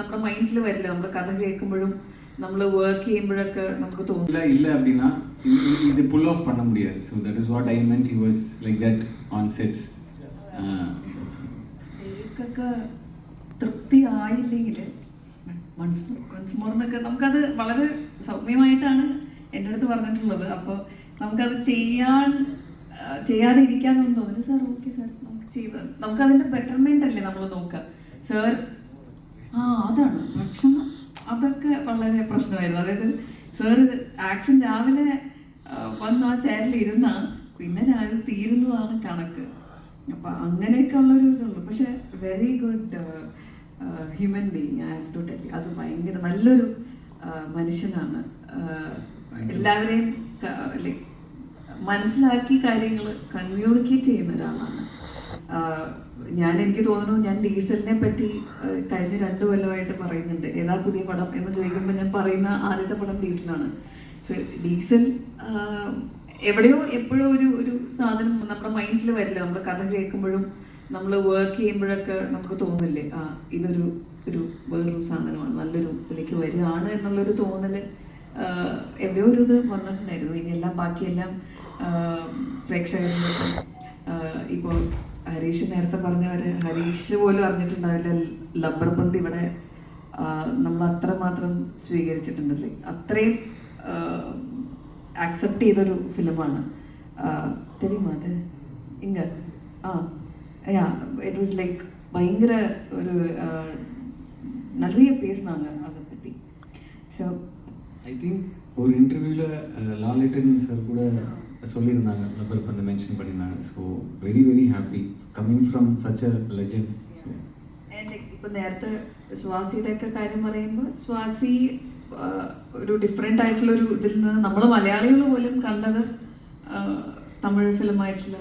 നമ്മുടെ മൈൻഡിൽ വരില്ല നമ്മൾ കഥ കേൾക്കുമ്പോഴും നമ്മൾ വർക്ക് ചെയ്യുമ്പോഴൊക്കെ നമുക്ക് തോന്നും இல்ல இல்ல அப்படின்னா இது- இது- இது புல் ஆஃப் பண்ண முடியாது so that is what I meant he was like that on sets എനിക്കൊക്കെ തൃപ്തി ആയില്ലെങ്കിൽ വൺസ് വൺസ് മോർ എന്നൊക്കെ നമുക്കത് വളരെ സൗമ്യമായിട്ടാണ് എൻ്റെ അടുത്ത് പറഞ്ഞിട്ടുള്ളത് അപ്പോൾ നമുക്കത് ചെയ്യാൻ ആ, ചെയ്യാതെ ഇരിക്കാനൊന്നും തോന്നില്ല സാർ ഓക്കെ സാർ നമുക്ക് ചെയ്ത് നമുക്കതിൻ്റെ ബെറ്റർമെൻ്റ് അല്ലേ നമ്മൾ നോക്കുക സാർ ആ അതാണ്. ഭക്ഷണം അതൊക്കെ വളരെ പ്രശ്നമായിരുന്നു. അതായത് സാർ ആക്ഷൻ രാവിലെ വന്ന് ആ ചെയറിൽ ഇരുന്ന പിന്നെ രാവിലെ തീരുന്നതാണ് കണക്ക്. അപ്പൊ അങ്ങനെയൊക്കെ ഉള്ളൊരു ഇതുള്ളൂ പക്ഷെ very good human being I have to tell അത് ഭയങ്കര നല്ലൊരു മനുഷ്യനാണ്. എല്ലാവരെയും ലൈക്ക് മനസ്സിലാക്കി കാര്യങ്ങൾ കമ്മ്യൂണിക്കേറ്റ് ചെയ്യുന്ന ഒരാളാണ്. ഞാൻ എനിക്ക് തോന്നുന്നു ഞാൻ ഡീസലിനെ പറ്റി കഴിഞ്ഞ രണ്ടു കൊല്ലമായിട്ട് പറയുന്നുണ്ട്. ഏതാ പുതിയ പടം എന്ന് ചോദിക്കുമ്പോൾ ഞാൻ പറയുന്ന ആദ്യത്തെ പടം ഡീസലാണ് സോ ഡീസൽ എവിടെയോ എപ്പോഴും ഒരു ഒരു സാധനം നമ്മുടെ മൈൻഡിൽ വരില്ല. നമ്മൾ കഥ കേൾക്കുമ്പോഴും നമ്മൾ വർക്ക് ചെയ്യുമ്പോഴൊക്കെ നമുക്ക് തോന്നില്ലേ ആ ഇതൊരു ഒരു വേറൊരു സാധനമാണ് നല്ലൊരു ഇതിലേക്ക് വരികയാണ് എന്നുള്ളൊരു തോന്നൽ എവിടെയോ ഒരു ഇത് വന്നിട്ടുണ്ടായിരുന്നു. ഇനിയെല്ലാം ബാക്കിയെല്ലാം പ്രേക്ഷകരിൽ ഇപ്പോൾ ഹരീഷ് നേരത്തെ പറഞ്ഞവര് ഹരീഷ് പോലും അറിഞ്ഞിട്ടുണ്ടാവില്ല ലബ്ബർ പന്ത് ഇവിടെ നമ്മൾ അത്രമാത്രം സ്വീകരിച്ചിട്ടുണ്ടല്ലേ അത്രയും ആക്സെപ്റ്റ് ചെയ്തൊരു ഫിലിമാണ് தெரியுமா அது ഇങ്ങ ആ യാ ഇറ്റ് വാസ് ലൈക്ക് ഭയങ്കര ഒരു ആ, நிறைய பேசினாங்க அதை பற்றி ஸோ ஐ திங்க் ஒரு இன்டர்வியூவில் லாலேட்டன் சார் கூட சொல்லியிருந்தாங்க லப்பர் வந்து மென்ஷன் பண்ணியிருந்தாங்க so very very happy coming from such a legend എൻ്റെ ഇപ്പൊ നേരത്തെ സ്വാസിയുടെ ഒക്കെ കാര്യം പറയുമ്പോൾ സ്വാസി ആ, ഒരു ഡിഫറെൻ്റ് ആയിട്ടുള്ള ഒരു ഇതിൽ നിന്ന് നമ്മൾ മലയാളികൾ പോലും കണ്ടത് ആ, തമിഴ് ഫിലിമായിട്ടുള്ള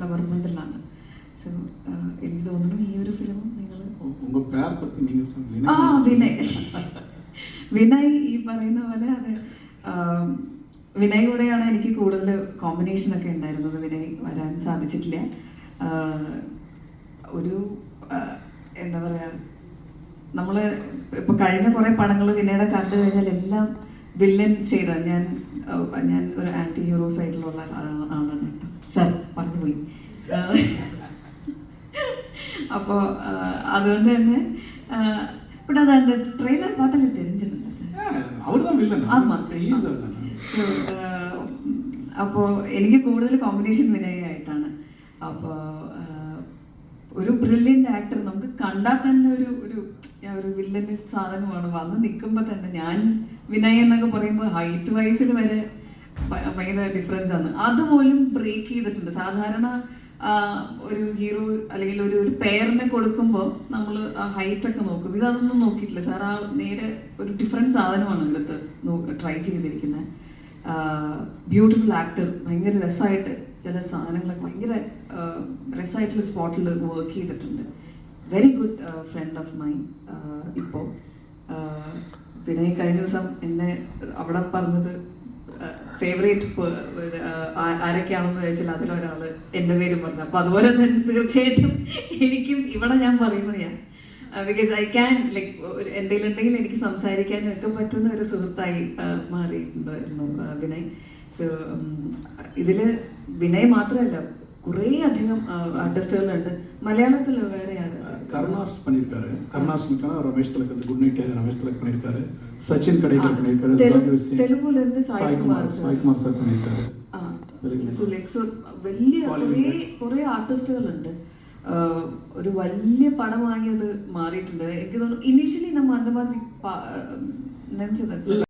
ലവർബന്ധിലാണ് സോ എനിക്ക് തോന്നുന്നു ഈ ഒരു ഫിലിമും നിങ്ങൾ உங்க பேர் பத்தி நீங்க சொன்னீங்க ആ വിനയ് വിനയ് ഈ പറയുന്ന പോലെ അത് ആ, വിനയ് കൂടെയാണ് എനിക്ക് കൂടുതൽ കോമ്പിനേഷനൊക്കെ ഉണ്ടായിരുന്നത്. വിനയ് വരാൻ സാധിച്ചിട്ടില്ല. ഒരു എന്താ പറയാ നമ്മൾ ഇപ്പൊ കഴിഞ്ഞ കുറേ പടങ്ങൾ വിനയുടെ കണ്ടു കഴിഞ്ഞാൽ എല്ലാം വില്ലൻ ചെയ്ത ഞാൻ ഞാൻ ഒരു ആന്റി ഹീറോസ് ആയിട്ടുള്ള ആളാണ് കേട്ടോ. സാർ പറഞ്ഞുപോയി അപ്പോൾ അതുകൊണ്ട് തന്നെ ഇവിടെ അതെന്താ ട്രെയിലർ പാത്രം തെരഞ്ഞെടുക്കുന്നത് സാർ Uh, അപ്പോൾ എനിക്ക് കൂടുതൽ കോമ്പിനേഷൻ വിനയായിട്ടാണ് അപ്പോൾ uh, ഒരു ബ്രില്യന്റ് ആക്ടർ നമുക്ക് കണ്ടാൽ തന്നെ ഒരു ഒരു ഒരു വില്ലന്റെ സാധനമാണ്. വന്ന് നിൽക്കുമ്പോൾ തന്നെ ഞാൻ വിനയ് എന്നൊക്കെ പറയുമ്പോൾ ഹൈറ്റ് വൈസിൽ വരെ ഭയങ്കര ഡിഫറൻസ് ആണ്. അതുപോലും ബ്രേക്ക് ചെയ്തിട്ടുണ്ട്. സാധാരണ ഒരു ഹീറോ അല്ലെങ്കിൽ ഒരു ഒരു പെയറിന് കൊടുക്കുമ്പോൾ നമ്മൾ ആ ഹൈറ്റ് ഒക്കെ നോക്കും. ഇതൊന്നും നോക്കിയിട്ടില്ല. സാർ ആ നേരെ ഒരു ഡിഫറന്റ് സാധനമാണ് ഇവിടുത്തെ ട്രൈ ചെയ്തിരിക്കുന്നത്. ബ്യൂട്ടിഫുൾ ആക്ടർ ഭയങ്കര രസമായിട്ട് ചില സാധനങ്ങളൊക്കെ ഭയങ്കര രസമായിട്ടുള്ള സ്പോട്ടിൽ വർക്ക് ചെയ്തിട്ടുണ്ട്. Very good friend of mine ഇപ്പോൾ പിന്നെ ഈ കഴിഞ്ഞ ദിവസം എന്നെ അവിടെ പറഞ്ഞത് ഫേവറേറ്റ് ആരൊക്കെയാണെന്ന് ചോദിച്ചാൽ അതിലൊരാൾ എന്റെ പേരും പറഞ്ഞു. അപ്പൊ അതുപോലെ തന്നെ തീർച്ചയായിട്ടും എനിക്കും ഇവിടെ ഞാൻ പറയുന്നത് ഞാൻ ബിക്കോസ് ഐ ക്യാൻ ലൈക്ക് എന്തെങ്കിലും ഉണ്ടെങ്കിൽ എനിക്ക് സംസാരിക്കാനും ഒക്കെ പറ്റുന്ന ഒരു സുഹൃത്തായി ആ, മാറിയിട്ടുണ്ടായിരുന്നു ആ, വിനയ് സോ ഇതില് വിനയ് മാത്രമല്ല കുറേ അധികം ആർട്ടിസ്റ്റുകളുണ്ട് മലയാളത്തിൽ വേറെ ആര് கருணாஸ் பண்ணியிருக்காரு கருணாஸ் மிக்கான ரமேஷ் திலக் வந்து குட் நைட் ரமேஷ் திலக் பண்ணியிருக்காரு சச்சின் கடைக்கர் பண்ணியிருக்காரு தெலு- பாக்யவதி சிங், தெலுங்குல இருந்து சாய் சாய் குமார் குமார் சார். சாய் குமார் சார் பண்ணியிருக்காரு ആ, തെലുങ്കില്. സുലേഖ് സോ വലിയ കുറേ Bollywood. കുറേ ആർട്ടിസ്റ്റുകളുണ്ട് ആഹ് ഒരു വലിയ പടമായി അത് മാറിയിട്ടുണ്ട്. എനിക്ക് തോന്നുന്നു ഇനീഷ്യലി നമ്മൾ അന്തമാതിരി നെനച്ചത്